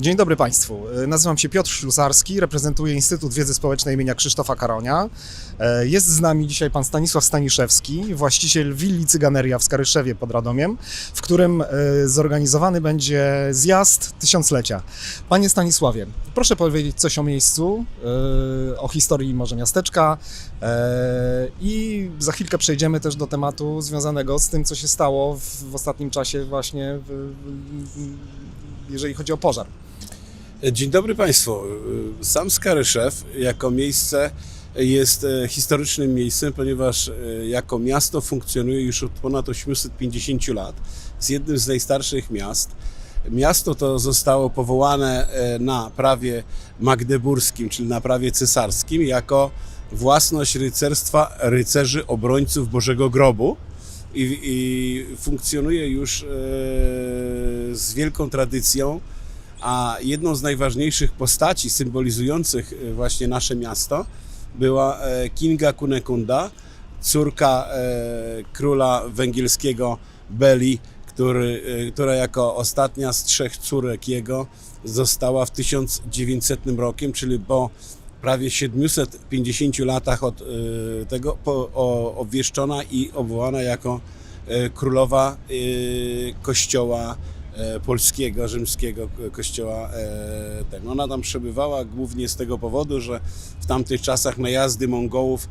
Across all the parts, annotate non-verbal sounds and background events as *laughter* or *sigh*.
Dzień dobry Państwu. E, Nazywam się Piotr Ślusarski, reprezentuję Instytut Wiedzy Społecznej imienia Krzysztofa Karonia. E, Jest z nami dzisiaj pan Stanisław Staniszewski, właściciel willi Cyganeria w Skaryszewie pod Radomiem, w którym e, zorganizowany będzie zjazd tysiąclecia. Panie Stanisławie, proszę powiedzieć coś o miejscu, o historii może miasteczka i za chwilkę przejdziemy też do tematu związanego z tym, co się stało w, ostatnim czasie właśnie, w, jeżeli chodzi o pożar. Dzień dobry Państwu. Sam Skaryszew jako miejsce jest e, historycznym miejscem, ponieważ e, jako miasto funkcjonuje już od ponad 850 lat. Jest jednym z najstarszych miast. Miasto to zostało powołane e, na prawie magdeburskim, czyli na prawie cesarskim, jako własność rycerstwa rycerzy obrońców Bożego Grobu i, i funkcjonuje już z wielką tradycją a jedną z najważniejszych postaci symbolizujących e, właśnie nasze miasto była e, Kinga Kunekunda, córka e, króla węgierskiego Beli, który, e, która jako ostatnia z trzech córek jego została w 1900 rokiem, czyli po prawie 750 latach od e, tego obwieszczona i obwołana jako e, królowa kościoła polskiego, rzymskiego ko- kościoła. e, Ten. Ona tam przebywała głównie z tego powodu, że w tamtych czasach najazdy Mongołów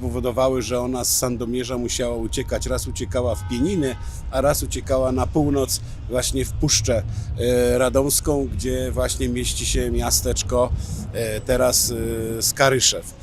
powodowały, że ona z Sandomierza musiała uciekać. Raz uciekała w Pieniny, a raz uciekała na północ, właśnie w Puszczę e, Radomską, gdzie właśnie mieści się miasteczko e, teraz e, Skaryszew.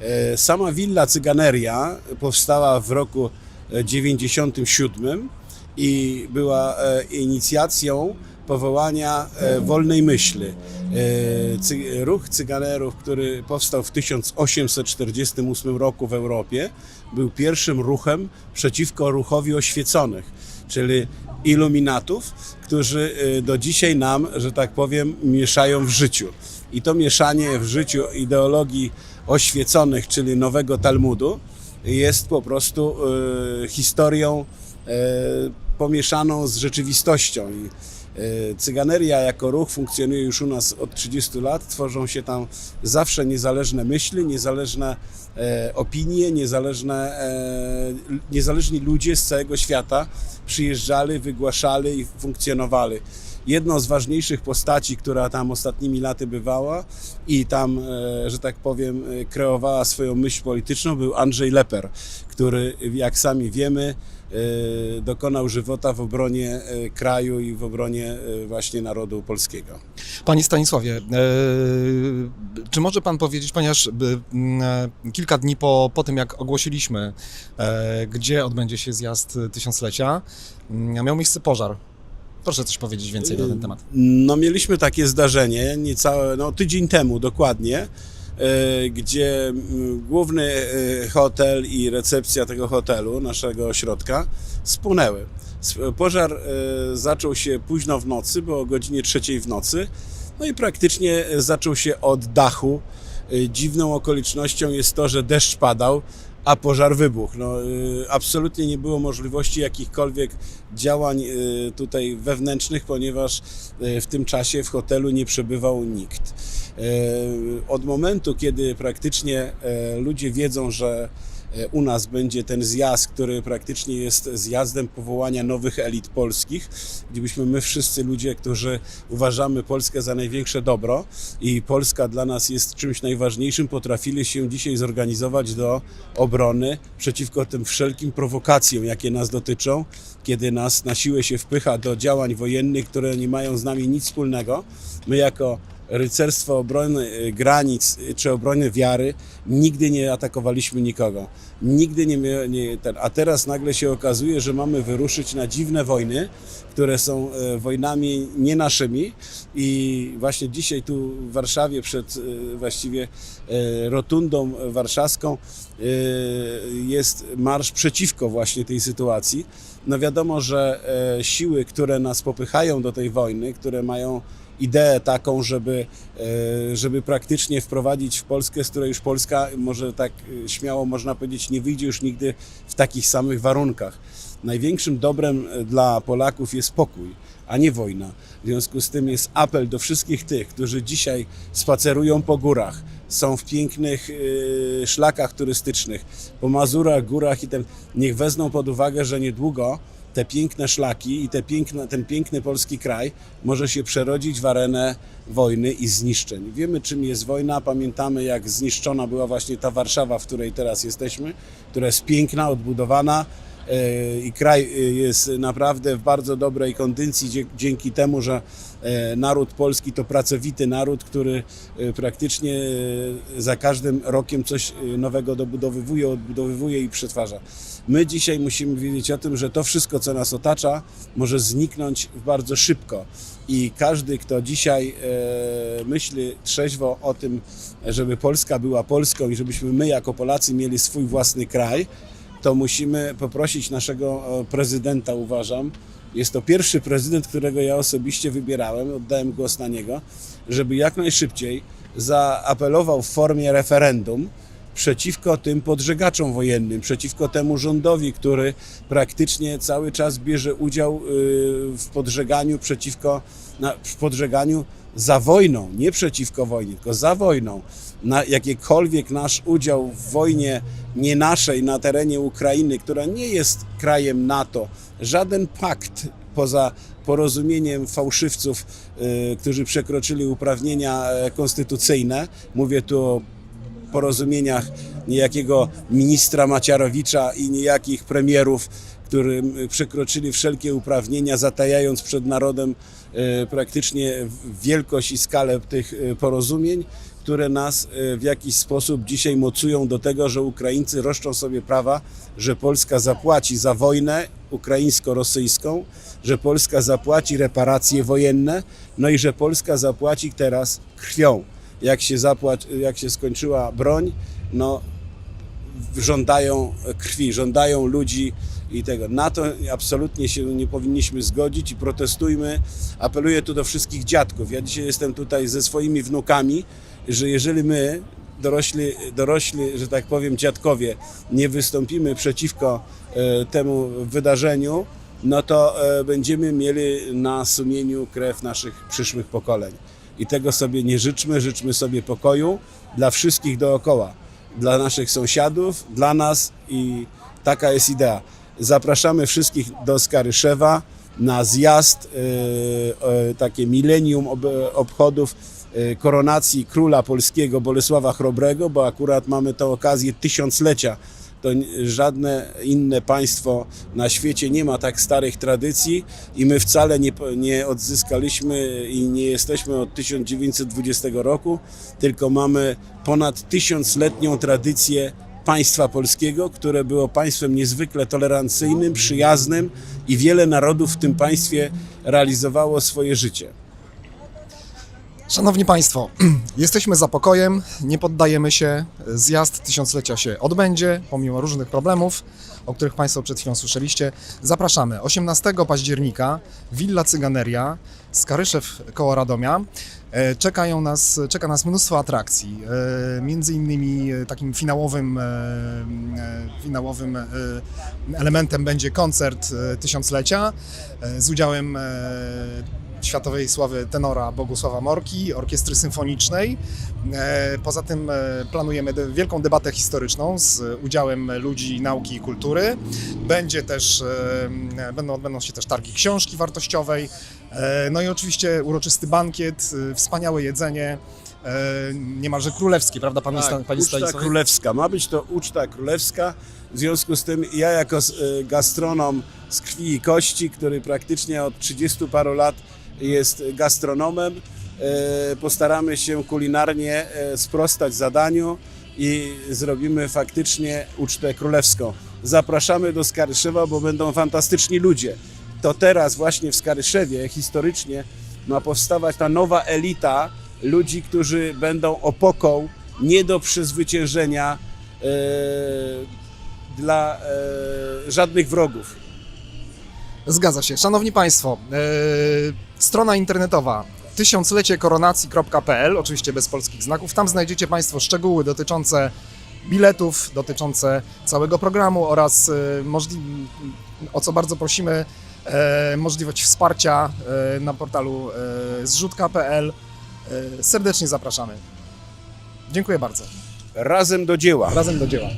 E, Sama willa Cyganeria powstała w roku e, 97 i była e, inicjacją powołania e, wolnej myśli. E, Ruch cyganerów, który powstał w 1848 roku w Europie, był pierwszym ruchem przeciwko ruchowi oświeconych, czyli iluminatów, którzy do dzisiaj nam, że tak powiem, mieszają w życiu. I to mieszanie w życiu ideologii oświeconych, czyli nowego Talmudu, jest po prostu e, historią e, pomieszaną z rzeczywistością. E, Cyganeria jako ruch funkcjonuje już u nas od 30 lat. Tworzą się tam zawsze niezależne myśli, niezależne e, opinie, niezależne, e, niezależni ludzie z całego świata przyjeżdżali, wygłaszali i funkcjonowali. Jedną z ważniejszych postaci, która tam ostatnimi laty bywała i tam, e, że tak powiem, e, kreowała swoją myśl polityczną, był Andrzej Leper, który, jak sami wiemy, e, dokonał żywota w obronie kraju i w obronie właśnie narodu polskiego. Panie Stanisławie, czy może Pan powiedzieć, ponieważ kilka dni po, po tym, jak ogłosiliśmy, gdzie odbędzie się zjazd tysiąclecia, miał miejsce pożar. Proszę coś powiedzieć więcej na ten temat. No mieliśmy takie zdarzenie niecałe, no tydzień temu dokładnie, e, gdzie mm, główny e, hotel i recepcja tego hotelu, naszego ośrodka, spłonęły. Sp- Pożar e, zaczął się późno w nocy, bo o godzinie trzeciej w nocy, no i praktycznie zaczął się od dachu. Dziwną okolicznością jest to, że deszcz padał, a pożar wybuchł. No, y, absolutnie nie było możliwości jakichkolwiek działań y, tutaj wewnętrznych, ponieważ y, w tym czasie w hotelu nie przebywał nikt. Od momentu, kiedy praktycznie ludzie wiedzą, że u nas będzie ten zjazd, który praktycznie jest zjazdem powołania nowych elit polskich, gdzie byśmy my wszyscy ludzie, którzy uważamy Polskę za największe dobro i Polska dla nas jest czymś najważniejszym, potrafili się dzisiaj zorganizować do obrony przeciwko tym wszelkim prowokacjom, jakie nas dotyczą, kiedy nas na siłę się wpycha do działań wojennych, które nie mają z nami nic wspólnego. My jako rycerstwo obrony y, granic y, czy obrony wiary nigdy nie atakowaliśmy nikogo. Nigdy nie, nie ten, a teraz nagle się okazuje, że mamy wyruszyć na dziwne wojny, które są e, wojnami nie naszymi i właśnie dzisiaj tu w Warszawie przed e, właściwie e, rotundą warszawską e, jest marsz przeciwko właśnie tej sytuacji. No wiadomo, że e, siły, które nas popychają do tej wojny, które mają ideę taką, żeby, e, żeby praktycznie wprowadzić w Polskę, z której już Polska, może tak e, śmiało można powiedzieć, nie wyjdzie już nigdy w takich samych warunkach. Największym dobrem dla Polaków jest pokój, a nie wojna. W związku z tym jest apel do wszystkich tych, którzy dzisiaj spacerują po górach, są w pięknych y, szlakach turystycznych, po Mazurach, górach i ten, niech wezmą pod uwagę, że niedługo te piękne szlaki i te piękne, ten piękny polski kraj może się przerodzić w arenę wojny i zniszczeń. Wiemy, czym jest wojna, pamiętamy, jak zniszczona była właśnie ta Warszawa, w której teraz jesteśmy, która jest piękna, odbudowana i kraj e, jest naprawdę w bardzo dobrej kondycji dzięki temu, że e, naród polski to pracowity naród, który e, praktycznie e, za każdym rokiem coś e, nowego dobudowywuje, odbudowywuje i przetwarza. My dzisiaj musimy wiedzieć o tym, że to wszystko, co nas otacza, może zniknąć bardzo szybko. I każdy, kto dzisiaj e, myśli trzeźwo o tym, żeby Polska była Polską i żebyśmy my jako Polacy mieli swój własny kraj, to musimy poprosić naszego prezydenta, uważam. Jest to pierwszy prezydent, którego ja osobiście wybierałem, oddałem głos na niego, żeby jak najszybciej zaapelował w formie referendum przeciwko tym podżegaczom wojennym, przeciwko temu rządowi, który praktycznie cały czas bierze udział y, w podżeganiu przeciwko, w podżeganiu za wojną, nie przeciwko wojnie, tylko za wojną. Na jakikolwiek nasz udział w wojnie nie naszej na terenie Ukrainy, która nie jest krajem NATO, żaden pakt poza porozumieniem fałszywców, y, którzy przekroczyli uprawnienia e, konstytucyjne, mówię tu o porozumieniach niejakiego ministra Maciarowicza i niejakich premierów, którym przekroczyli wszelkie uprawnienia, zatajając przed narodem e, praktycznie wielkość i skalę tych e, porozumień, które nas e, w jakiś sposób dzisiaj mocują do tego, że Ukraińcy roszczą sobie prawa, że Polska zapłaci za wojnę ukraińsko-rosyjską, że Polska zapłaci reparacje wojenne, no i że Polska zapłaci teraz krwią jak się, zapłać, jak się skończyła broń, no żądają krwi, żądają ludzi i tego. Na to absolutnie się nie powinniśmy zgodzić i protestujmy. Apeluję tu do wszystkich dziadków. Ja dzisiaj jestem tutaj ze swoimi wnukami, że jeżeli my, dorośli, dorośli że tak powiem, dziadkowie, nie wystąpimy przeciwko e, temu wydarzeniu, no to e, będziemy mieli na sumieniu krew naszych przyszłych pokoleń. I tego sobie nie życzmy, życzmy sobie pokoju dla wszystkich dookoła, dla naszych sąsiadów, dla nas i taka jest idea. Zapraszamy wszystkich do Skaryszewa na zjazd, e, e, takie milenium ob, obchodów e, koronacji króla polskiego Bolesława Chrobrego, bo akurat mamy tę okazję tysiąclecia to żadne inne państwo na świecie nie ma tak starych tradycji i my wcale nie, nie odzyskaliśmy i nie jesteśmy od 1920 roku, tylko mamy ponad tysiącletnią tradycję państwa polskiego, które było państwem niezwykle tolerancyjnym, przyjaznym i wiele narodów w tym państwie realizowało swoje życie. Szanowni Państwo, *clears throat* jesteśmy za pokojem, nie poddajemy się. Zjazd tysiąclecia się odbędzie, pomimo różnych problemów, o których Państwo przed chwilą słyszeliście. Zapraszamy 18 października, Villa Cyganeria, Skaryszew koło Radomia. E, Czekają nas, czeka nas mnóstwo atrakcji, e, między innymi e, takim finałowym, finałowym elementem będzie koncert tysiąclecia z udziałem światowej sławy tenora Bogusława Morki, orkiestry symfonicznej. E, Poza tym e, planujemy wielką debatę historyczną z udziałem ludzi nauki i kultury. Będzie też, e, będą, odbędą się też targi książki wartościowej. No i oczywiście uroczysty bankiet, wspaniałe jedzenie, niemalże królewskie, prawda panie, Stan- panie uczta Stanisławie? królewska. Ma być to uczta królewska. W związku z tym ja jako gastronom z krwi i kości, który praktycznie od 30 paru lat jest gastronomem, y, postaramy się kulinarnie y, sprostać zadaniu i zrobimy faktycznie ucztę królewską. Zapraszamy do Skaryszewa, bo będą fantastyczni ludzie. To teraz właśnie w Skaryszewie historycznie ma powstawać ta nowa elita ludzi, którzy będą opoką nie do przezwyciężenia e, dla e, żadnych wrogów. Zgadza się. Szanowni Państwo, e, strona internetowa tysiącleciekoronacji.pl, oczywiście bez polskich znaków. Tam znajdziecie Państwo szczegóły dotyczące biletów, dotyczące całego programu oraz e, o co bardzo prosimy, e, możliwość wsparcia na portalu zrzutka.pl. Serdecznie zapraszamy. Dziękuję bardzo. Razem do dzieła. Razem do dzieła.